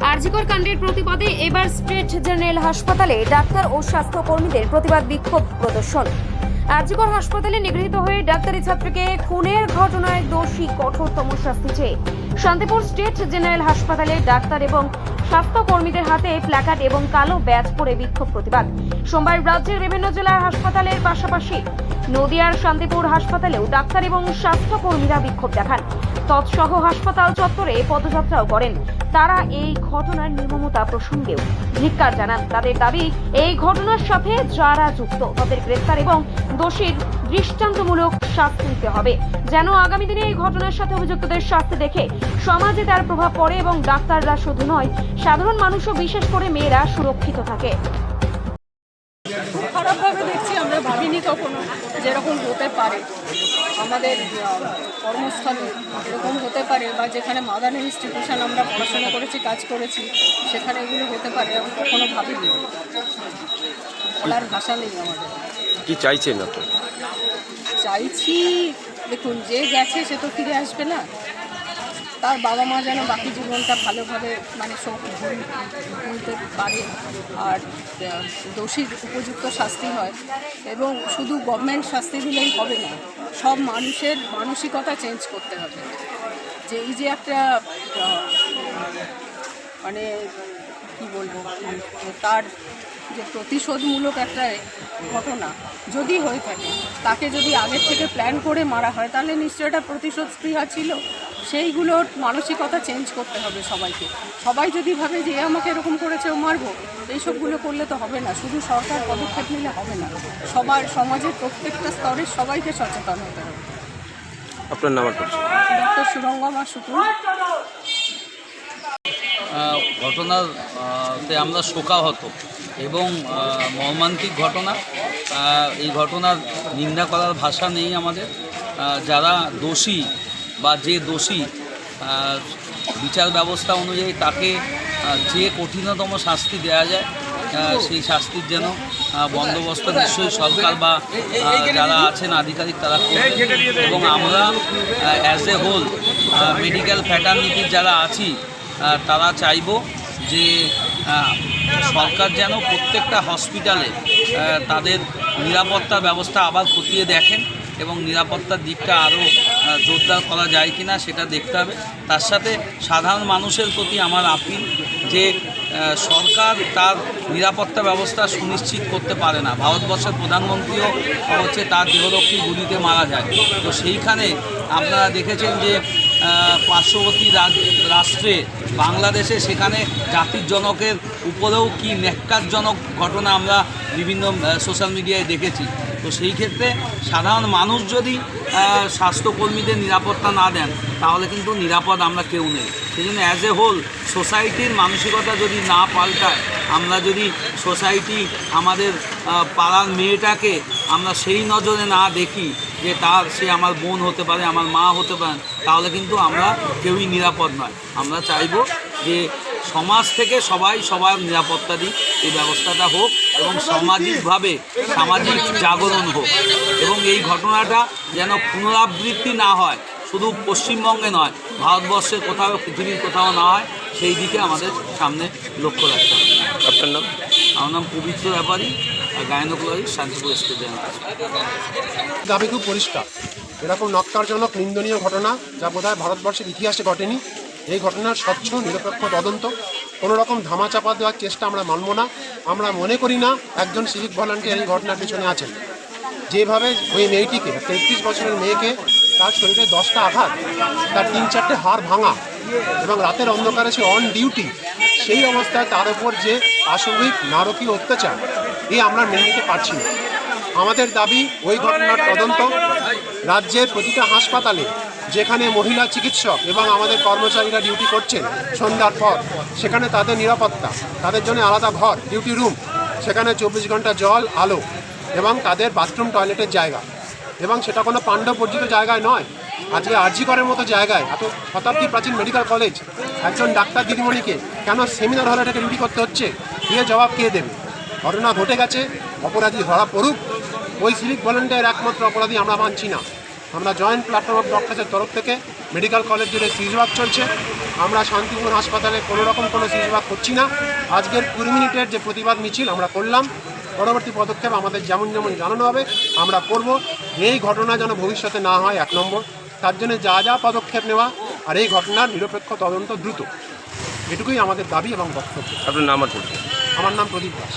আরজিকর কাণ্ডের প্রতিবাদে এবার স্টেট জেনারেল হাসপাতালে ডাক্তার ও স্বাস্থ্যকর্মীদের প্রতিবাদ বিক্ষোভ প্রদর্শন। আরজিকর হাসপাতালে নিগৃহীত হয়ে ডাক্তারি ছাত্রীকে খুনের ঘটনায় দোষী কঠোরতম শাস্তি চেয়ে শান্তিপুর স্টেট জেনারেল হাসপাতালে ডাক্তার এবং স্বাস্থ্যকর্মীদের হাতে প্ল্যাকার্ড এবং কালো ব্যাজ পরে বিক্ষোভ প্রতিবাদ। সোমবার রাজ্যের বিভিন্ন জেলার হাসপাতালের পাশাপাশি নদিয়ার শান্তিপুর হাসপাতালেও ডাক্তার এবং স্বাস্থ্যকর্মীরা বিক্ষোভ দেখান। তৎসহ হাসপাতাল চত্বরে পদযাত্রাও করেন। তারা এই ঘটনার নির্মমতা প্রসঙ্গেও ধিক্কার জানান। তাদের দাবি, এই ঘটনার সাথে যারা যুক্ত, তাদের গ্রেপ্তার এবং দোষীর দৃষ্টান্তমূলক শাস্তি দিতে হবে। যেন আগামী দিনে এই ঘটনার সাথে অভিযুক্তদের শাস্তি দেখে সমাজে তার প্রভাব পড়ে এবং ডাক্তাররা শুধু নয়, সাধারণ মানুষও বিশেষ করে মেয়েরা সুরক্ষিত থাকে খারাপভাবে দেখছি আমরা ভাবিনি কখনো যেরকম হতে পারে। আমাদের কর্মস্থলে এরকম হতে পারে বা যেখানে মাদার ইনস্টিটিউশন আমরা পড়াশোনা করেছি কাজ করেছি সেখানে এগুলো হতে পারে আমি কখনো ভাবিনি। বলার ভাষা নেই আমাদের। কি চাইছেন আপনি? চাইছি দেখুন যে গেছে সে তো ফিরে আসবে না। তার বাবা মা যেন বাকি জীবনটা ভালোভাবে মানে ভুল- ভুলতে পারে আর দোষীর উপযুক্ত শাস্তি হয়। এবং শুধু গভর্নমেন্ট শাস্তি দিলেই হবে না, সব মানুষের মানসিকতা চেঞ্জ করতে হবে। যে এই যে একটা মানে কি বলব, তার যে প্রতিশোধমূলক একটা ঘটনা যদি হয়ে থাকে, তাকে যদি আগের থেকে প্ল্যান করে মারা হয়, তাহলে নিশ্চয়ই এটা প্রতিশোধ স্পৃহা ছিল। সেইগুলোর মানসিকতা চেঞ্জ করতে হবে সবাইকে। সবাই যদি ভাবে যে আমাকে এরকম করেছে ও মারবো। এইসবগুলো করলে তো হবে না। শুধু সরকার পদক্ষেপ নিলে হবে না। সবার সমাজের প্রত্যেকটা স্তরের সবাইকে সচেতন হতে হবে। আপনার নাম। ডক্টর সুরঙ্গমা শুকুর ঘটনাতে আমরা শোকাহত এবং মর্মান্তিক ঘটনা। এই ঘটনার নিন্দা করার ভাষা নেই আমাদের। যারা দোষী বা যে দোষী বিচার ব্যবস্থা অনুযায়ী তাকে যে কঠিনতম শাস্তি দেওয়া যায় সেই শাস্তির যেন বন্দোবস্ত নিশ্চয়ই সরকার বা যারা আছেন আধিকারিক তারা এবং আমরা অ্যাজ এ হোল মেডিকেল ফ্যাটার্নিটির যারা আছি তারা চাইব যে সরকার যেন প্রত্যেকটা হসপিটালে তাদের নিরাপত্তা ব্যবস্থা আবার খতিয়ে দেখেন। এবং নিরাপত্তার দিকটা আরও জোরদার করা যায় কিনা সেটা দেখতে হবে। তার সাথে সাধারণ মানুষের প্রতি আমার আপিল যে সরকার তার নিরাপত্তা ব্যবস্থা সুনিশ্চিত করতে পারে না। ভারতবর্ষের প্রধানমন্ত্রীও হচ্ছে তার দেহরক্ষী গুলিতে মারা যায়। তো সেইখানে আপনারা দেখেছেন যে পার্শ্ববর্তী রাষ্ট্রে বাংলাদেশে সেখানে জাতির জনকের উপরেও কি ন্যাক্কারজনক ঘটনা আমরা বিভিন্ন সোশ্যাল মিডিয়ায় দেখেছি। তো সেই ক্ষেত্রে সাধারণ মানুষ যদি স্বাস্থ্যকর্মীদের নিরাপত্তা না দেন, তাহলে কিন্তু নিরাপদ আমরা কেউ নেই। সেই জন্য অ্যাজ এ হোল সোসাইটির মানসিকতা যদি না পাল্টায়, আমরা যদি সোসাইটি আমাদের পাড়ার মেয়েটাকে আমরা সেই নজরে না দেখি যে তার সে আমার বোন হতে পারে আমার মা হতে পারে তাহলে কিন্তু আমরা কেউই নিরাপদ নয়। আমরা চাইব যে সমাজ থেকে সবাই সবার নিরাপত্তা দিক এই ব্যবস্থাটা হোক এবং সামাজিকভাবে সামাজিক জাগরণ হোক। এবং এই ঘটনাটা যেন পুনরাবৃত্তি না হয় শুধু পশ্চিমবঙ্গে নয় ভারতবর্ষের কোথাও পৃথিবীর কোথাও না হয় সেই দিকে আমাদের সামনে লক্ষ্য রাখতে হবে। আপনার নাম? আমার নাম পবিত্র ব্যাপারী। গায়নকুলারি শান্তিপুর দাবি খুব পরিষ্কার। এরকম নক্কারজনক নিন্দনীয় ঘটনা যা বোধহয় ভারতবর্ষের ইতিহাসে ঘটেনি, এই ঘটনার স্বচ্ছ, নিরপেক্ষ তদন্ত কোনো রকম ধামাচাপা দেওয়ার চেষ্টা আমরা মানব না, আমরা মনে করি না একজন সিভিক ভলান্টিয়ার এই ঘটনার পিছনে আছেন। যেভাবে ওই মেয়েটিকে, তেত্রিশ বছরের মেয়েকে তার শরীরে দশটা আঘাত, তার তিন চারটে হাড় ভাঙা এবং রাতের অন্ধকারে সে অন ডিউটি সেই অবস্থায় তার উপর যে পাশবিক নারকীয় অত্যাচার এই আমরা মেনে নিতে পারছি না। আমাদের দাবি ওই ঘটনার তদন্ত রাজ্যের প্রতিটা হাসপাতালে যেখানে মহিলা চিকিৎসক এবং আমাদের কর্মচারীরা ডিউটি করছেন সন্ধ্যার পর, সেখানে তাদের নিরাপত্তা, তাদের জন্য আলাদা ঘর, ডিউটি রুম, সেখানে চব্বিশ ঘণ্টা জল, আলো এবং তাদের বাথরুম, টয়লেটের জায়গা। এবং সেটা কোনো পাণ্ডব বর্জিত জায়গায় নয়। আজকে আরজি করার মতো জায়গায়, এত শতাব্দী প্রাচীন মেডিকেল কলেজ, একজন ডাক্তার দিদিমণিকে কেন সেমিনার হলে এটাকে ডিউটি করতে হচ্ছে? দিয়ে জবাব কে দেবে? ঘটনা ঘটে গেছে, অপরাধী ধরা পড়ুক। ওই সিভিক ভলেন্টিয়ার একমাত্র অপরাধী আমরা মানছি না। আমরা জয়েন্ট প্ল্যাটফর্ম অফ ডক্টরসের তরফ থেকে মেডিকেল কলেজ জুড়ে সিজওয়াক চলছে। আমরা শান্তিপুর হাসপাতালে কোনো রকম কোনো সেবা করছি না। আজকের কুড়ি মিনিটের যে প্রতিবাদ মিছিল আমরা করলাম। পরবর্তী পদক্ষেপ আমাদের যেমন যেমন জানানো হবে, আমরা করব। এই ঘটনা যেন ভবিষ্যতে না হয় এক নম্বর। তার জন্য যা যা পদক্ষেপ নেওয়া, আর এই ঘটনার নিরপেক্ষ তদন্ত দ্রুত। এটুকুই আমাদের দাবি এবং বক্তব্য। আপনার নাম আর আমার নাম প্রদীপ দাস।